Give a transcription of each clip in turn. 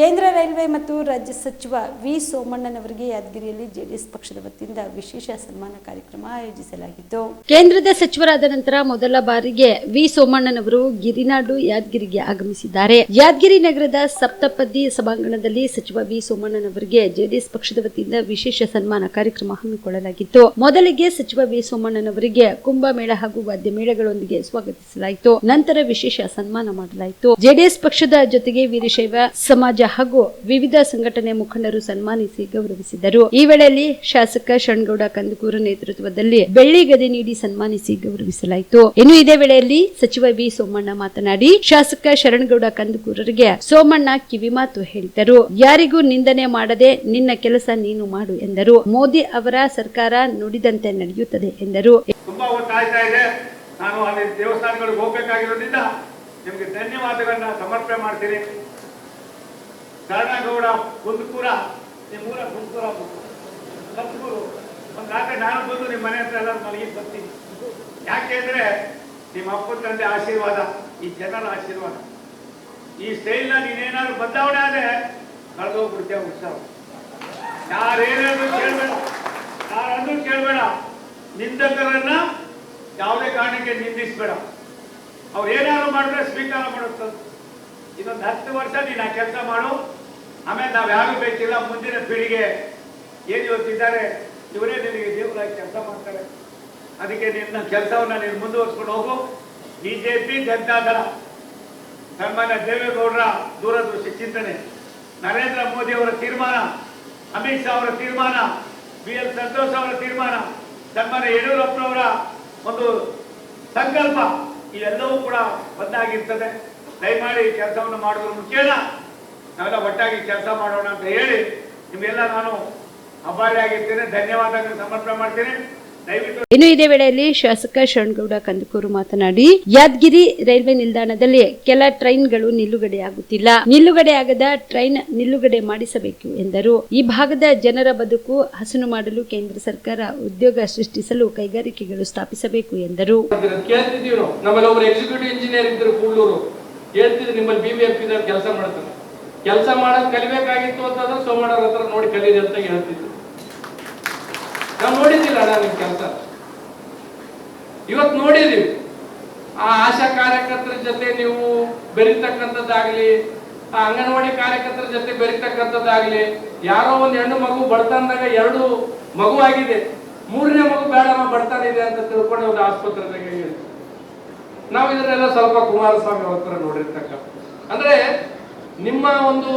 ಕೇಂದ್ರ ರೈಲ್ವೆ ಮತ್ತು ರಾಜ್ಯ ಸಚಿವ ವಿ ಸೋಮಣ್ಣನವರಿಗೆ ಯಾದಗಿರಿಯಲ್ಲಿ ಜೆಡಿಎಸ್ ಪಕ್ಷದ ವತಿಯಿಂದ ವಿಶೇಷ ಸನ್ಮಾನ ಕಾರ್ಯಕ್ರಮ ಆಯೋಜಿಸಲಾಗಿತ್ತು. ಕೇಂದ್ರದ ಸಚಿವರಾದ ನಂತರ ಮೊದಲ ಬಾರಿಗೆ ವಿ ಸೋಮಣ್ಣನವರು ಗಿರಿನಾಡು ಯಾದಗಿರಿಗೆ ಆಗಮಿಸಿದ್ದಾರೆ. ಯಾದಗಿರಿ ನಗರದ ಸಪ್ತಪದಿ ಸಭಾಂಗಣದಲ್ಲಿ ಸಚಿವ ವಿ ಸೋಮಣ್ಣನವರಿಗೆ ಜೆಡಿಎಸ್ ಪಕ್ಷದ ವತಿಯಿಂದ ವಿಶೇಷ ಸನ್ಮಾನ ಕಾರ್ಯಕ್ರಮ ಹಮ್ಮಿಕೊಳ್ಳಲಾಗಿತ್ತು. ಮೊದಲಿಗೆ ಸಚಿವ ವಿ ಸೋಮಣ್ಣನವರಿಗೆ ಕುಂಭಮೇಳ ಹಾಗೂ ವಾದ್ಯಮೇಳಗಳೊಂದಿಗೆ ಸ್ವಾಗತಿಸಲಾಯಿತು. ನಂತರ ವಿಶೇಷ ಸನ್ಮಾನ ಮಾಡಲಾಯಿತು. ಜೆಡಿಎಸ್ ಪಕ್ಷದ ಜೊತೆಗೆ ವೀರಶೈವ ಸಮಾಜ ಹಾಗೂ ವಿವಿಧ ಸಂಘಟನೆ ಮುಖಂಡರು ಸನ್ಮಾನಿಸಿ ಗೌರವಿಸಿದರು. ಈ ವೇಳೆಯಲ್ಲಿ ಶಾಸಕ ಶರಣಗೌಡ ಕಂದಕೂರು ನೇತೃತ್ವದಲ್ಲಿ ಬೆಳ್ಳಿ ಗದೆ ನೀಡಿ ಸನ್ಮಾನಿಸಿ ಗೌರವಿಸಲಾಯಿತು. ಇನ್ನು ಇದೇ ವೇಳೆಯಲ್ಲಿ ಸಚಿವ ವಿ ಸೋಮಣ್ಣ ಮಾತನಾಡಿ, ಶಾಸಕ ಶರಣಗೌಡ ಕಂದಕೂರರಿಗೆ ಸೋಮಣ್ಣ ಕಿವಿಮಾತು ಹೇಳಿದರು. ಯಾರಿಗೂ ನಿಂದನೆ ಮಾಡದೆ ನಿನ್ನ ಕೆಲಸ ನೀನು ಮಾಡು ಎಂದರು. ಮೋದಿ ಅವರ ಸರ್ಕಾರ ನುಡಿದಂತೆ ನಡೆಯುತ್ತದೆ ಎಂದರು. ನಾನು ಅಲ್ಲಿ ದೇವಸ್ಥಾನಗಳಿಗೆ ಹೋಗಬೇಕಾಗಿರೋದ್ರಿಂದ ನಿಮಗೆ ಧನ್ಯವಾದಗಳನ್ನ ಸಮರ್ಪಣೆ ಮಾಡ್ತೀನಿ. ಶರಣಗೌಡ ಕುಂದಕೂರ ನಿಮ್ಮೂರ ಕುಂದಕೂರ ಕಪ್ಪೂರು ಒಂದು ರಾತ್ರಿ ನಾನು ಬಂದು ನಿಮ್ಮ ಮನೆ ಹತ್ರ ಎಲ್ಲ ಮಲಗಿ ಬರ್ತೀನಿ. ಯಾಕೆ ಅಂದ್ರೆ ನಿಮ್ಮ ಅಪ್ಪ ತಂದೆ ಆಶೀರ್ವಾದ, ಈ ಜನರ ಆಶೀರ್ವಾದ. ಈ ಸ್ಟೈಲ್ನ ನೀನೇನಾದ್ರು ಬದಲಾವಣೆ ಆದ್ರೆ ಕಳೆದೋಗ್ಬಿಡ್ತೇವೆ ಉತ್ಸವ ಯಾರೇನಾದ್ರು ಕೇಳಬೇಡ. ಯಾರನ್ನೂ ಕೇಳಬೇಡ. ನಿಂದಕರನ್ನ ಯಾವುದೇ ಕಾರಣಕ್ಕೆ ನಿಂದಿಸ್ಬೇಡ. ಅವ್ರು ಏನಾದ್ರು ಮಾಡಿದ್ರೆ ಸ್ವೀಕಾರ ಮಾಡುತ್ತಂತ. ಇನ್ನೊಂದು ಹತ್ತು ವರ್ಷ ನೀನು ಆ ಕೆಲಸ ಮಾಡು. ಆಮೇಲೆ ನಾವು ಯಾರು ಬೇಕಿಲ್ಲ, ಮುಂದಿನ ಪೀಳಿಗೆ ಏನು ಇವತ್ತಿದ್ದಾರೆ ಇವರೇ ನಿನಗೆ ದೇವರಾಗಿ ಕೆಲಸ ಮಾಡ್ತಾರೆ. ಅದಕ್ಕೆ ನಿನ್ನ ಕೆಲಸವನ್ನು ನೀನು ಮುಂದುವರ್ಸ್ಕೊಂಡು ಹೋಗು. ಬಿಜೆಪಿ ಜನತಾದಳ. ಸನ್ಮಾನ್ಯ ದೇವೇಗೌಡರ ದೂರದೃಷ್ಟಿ ಚಿಂತನೆ. ನರೇಂದ್ರ ಮೋದಿ ಅವರ ತೀರ್ಮಾನ, ಅಮಿತ್ ಶಾ ಅವರ ತೀರ್ಮಾನ ಬಿ ಎಲ್ ಸಂತೋಷ್ ಅವರ ತೀರ್ಮಾನ, ಸನ್ಮಾನ್ಯ ಯಡಿಯೂರಪ್ಪನವರ ಒಂದು ಸಂಕಲ್ಪ ಇವೆಲ್ಲವೂ ಕೂಡ ಒಂದಾಗಿರ್ತದೆ. ದಯಮಾಡಿ ಕೆಲಸವನ್ನು ಮಾಡುವುದು ಮುಖೇನ ನಾವೆಲ್ಲ ಒಟ್ಟಾಗಿ ಕೆಲಸ ಮಾಡೋಣ ಅಂತ ಹೇಳಿ ನಿಮ್ಗೆಲ್ಲ ನಾನು ಅಭಾರಿಯಾಗಿರ್ತೇನೆ ಧನ್ಯವಾದಗಳನ್ನು ಸಮರ್ಪಣೆ ಮಾಡ್ತೇನೆ. ಇನ್ನು ಇದೇ ವೇಳೆಯಲ್ಲಿ ಶಾಸಕ ಶರಣಗೌಡ ಕಂದಕೂರು ಮಾತನಾಡಿ ಯಾದಗಿರಿ ರೈಲ್ವೆ ನಿಲ್ದಾಣದಲ್ಲಿ ಕೆಲ ಟ್ರೈನ್ಗಳು ನಿಲುಗಡೆಯಾಗುತ್ತಿಲ್ಲ. ನಿಲುಗಡೆಯಾಗದ ಟ್ರೈನ್ ನಿಲ್ಲುಗಡೆ ಮಾಡಿಸಬೇಕು ಎಂದರು. ಈ ಭಾಗದ ಜನರ ಬದುಕು ಹಸನು ಮಾಡಲು ಕೇಂದ್ರ ಸರ್ಕಾರ ಉದ್ಯೋಗ ಸೃಷ್ಟಿಸಲು ಕೈಗಾರಿಕೆಗಳು ಸ್ಥಾಪಿಸಬೇಕು ಎಂದರು. ಎಕ್ಸಿಕ್ಯೂಟಿವ್ ಇಂಜಿನಿಯರ್ ಇದ್ರು ಕೂಡಲೂರು. ಹೇಳ್ತಿದ್ರು ನಿಮ್ಮಲ್ಲಿ ಕೆಲಸ ಮಾಡ್ತಾರೆ. ಕೆಲಸ ಮಾಡೋದು ಕಲಿಬೇಕಾಗಿತ್ತು ಅಂತಂದ್ರೆ ಸೋಮಣ್ಣ ಹತ್ರ ನೋಡಿ ಕಲೀರಿ ಅಂತ ಹೇಳ್ತಿದ್ರು. ನಾವು ನೋಡಿದ್ದಿಲ್ಲ ನಿಮ್ ಕೆಲಸ. ಇವತ್ತು ನೋಡಿದೀವಿ ಆ ಆಶಾ ಕಾರ್ಯಕರ್ತರ ಜೊತೆ ನೀವು ಬೆರಿತಕ್ಕಂಥದ್ದಾಗ್ಲಿ, ಆ ಅಂಗನವಾಡಿ ಕಾರ್ಯಕರ್ತರ ಜೊತೆ ಬೆರಿತಕ್ಕಂಥದ್ದಾಗ್ಲಿ, ಯಾರೋ ಒಂದು ಹೆಣ್ಣು ಮಗು ಬಡತನದಾಗ ಎರಡು ಮಗು ಆಗಿದೆ. ಮೂರನೇ ಮಗು ಬೇಡಮ್ಮ ಬಡತನ ಇದೆ ಅಂತ ತಿಳ್ಕೊಂಡು ಒಂದು ಆಸ್ಪತ್ರೆ ನಾವು ಇದನ್ನೆಲ್ಲ ಸ್ವಲ್ಪ ಕುಮಾರಸ್ವಾಮಿ ಅವ್ರ ಹತ್ರ ನೋಡಿರ್ತಕ್ಕ ಅಂದ್ರೆ ನಿಮ್ಮ ಒಂದು,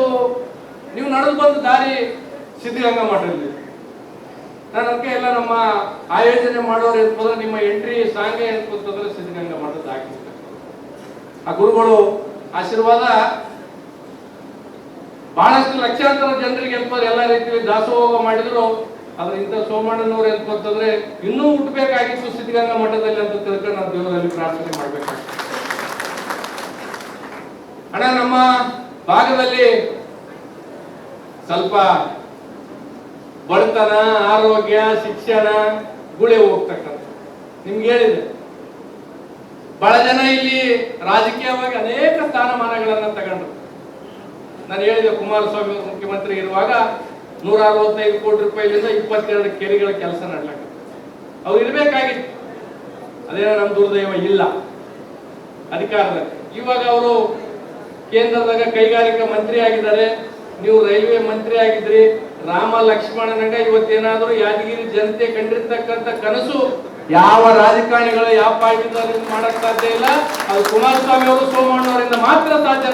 ನೀವು ನಡೆದು ಬಂದ ದಾರಿ ಸಿದ್ಧಗಂಗಾ ಮಠದಲ್ಲಿ. ನಾನು ಅದಕ್ಕೆ ಎಲ್ಲ ನಮ್ಮ ಆಯೋಜನೆ ಮಾಡೋರು ಎಂತಂದ್ರೆ ನಿಮ್ಮ ಎಂಟ್ರಿ ಸಾಂಗ್ ಎಂತಂದ್ರೆ ಸಿದ್ಧಗಂಗಾ ಮಠದ ಹಾಕಿರ್ತಾರೆ ಆ ಗುರುಗಳು ಆಶೀರ್ವಾದ, ಬಹಳಷ್ಟು ಲಕ್ಷಾಂತರ ಜನರಿಗೆ ಎಂತಂದ್ರೆ ಎಲ್ಲ ರೀತಿಯಲ್ಲಿ ದಾಸೋಹ ಮಾಡಿದ್ರು. ಆದ್ರೆ ಇಂಥ ಸೋಮಣ್ಣನವ್ರು ಎಂತಂದ್ರೆ ಇನ್ನೂ ಹುಟ್ಟಬೇಕಾಗಿತ್ತು ಸಿದ್ಧಗಂಗಾ ಮಠದಲ್ಲಿ ಅಂತ ತಿಳ್ಕೊಂಡು ನಾವು ದೇವರಲ್ಲಿ ಪ್ರಾರ್ಥನೆ ಮಾಡ್ಬೇಕಾಗ್ತದೆ. ಅಣ್ಣ, ನಮ್ಮ ಭಾಗದಲ್ಲಿ ಸ್ವಲ್ಪ ಬಡತನ, ಆರೋಗ್ಯ, ಶಿಕ್ಷಣ, ಗುಳೆ ಹೋಗ್ತಕ್ಕಂಥ. ನಿಮ್ಗೆ ಹೇಳಿದೆ. ಬಹಳ ಜನ ಇಲ್ಲಿ ರಾಜಕೀಯವಾಗಿ ಅನೇಕ ಸ್ಥಾನಮಾನಗಳನ್ನ ತಗೊಂಡ್ರು. ನಾನು ಹೇಳಿದೆ, ಕುಮಾರಸ್ವಾಮಿ ಮುಖ್ಯಮಂತ್ರಿ ಇರುವಾಗ ನೂರ ಅರವತ್ತೈದು ಕೋಟಿ ರೂಪಾಯಿಲಿಂದ ಇಪ್ಪತ್ತೆರಡು ಕೆರೆಗಳ ಕೆಲಸ ನಡ್ಲಕ್ಕ ಅವ್ರು ಇರಬೇಕಾಗಿತ್ತು. ಅದೇನೋ ನಮ್ಮ ದುರ್ದೈವ ಇಲ್ಲ ಅಧಿಕಾರದಲ್ಲಿ. ಇವಾಗ ಅವರು ಕೇಂದ್ರದಾಗ ಕೈಗಾರಿಕಾ ಮಂತ್ರಿ ಆಗಿದ್ದಾರೆ. ನೀವು ರೈಲ್ವೆ ಮಂತ್ರಿ ಆಗಿದ್ರಿ. ರಾಮ ಲಕ್ಷ್ಮಣನಂಗ ಇವತ್ತೇನಾದ್ರೂ ಯಾದಗಿರಿ ಜನತೆ ಕಂಡಿರ್ತಕ್ಕಂಥ ಕನಸು ಯಾವ ರಾಜಕಾರಣಿಗಳು ಯಾವ ಪಾರ್ಟಿದಲ್ಲಿ ಮಾಡಕ್ ಸಾಧ್ಯ ಇಲ್ಲ. ಅದು ಕುಮಾರಸ್ವಾಮಿ ಅವರು ಸೋಮಣ್ಣವರಿಂದ ಮಾತ್ರ ಸಾಧ್ಯ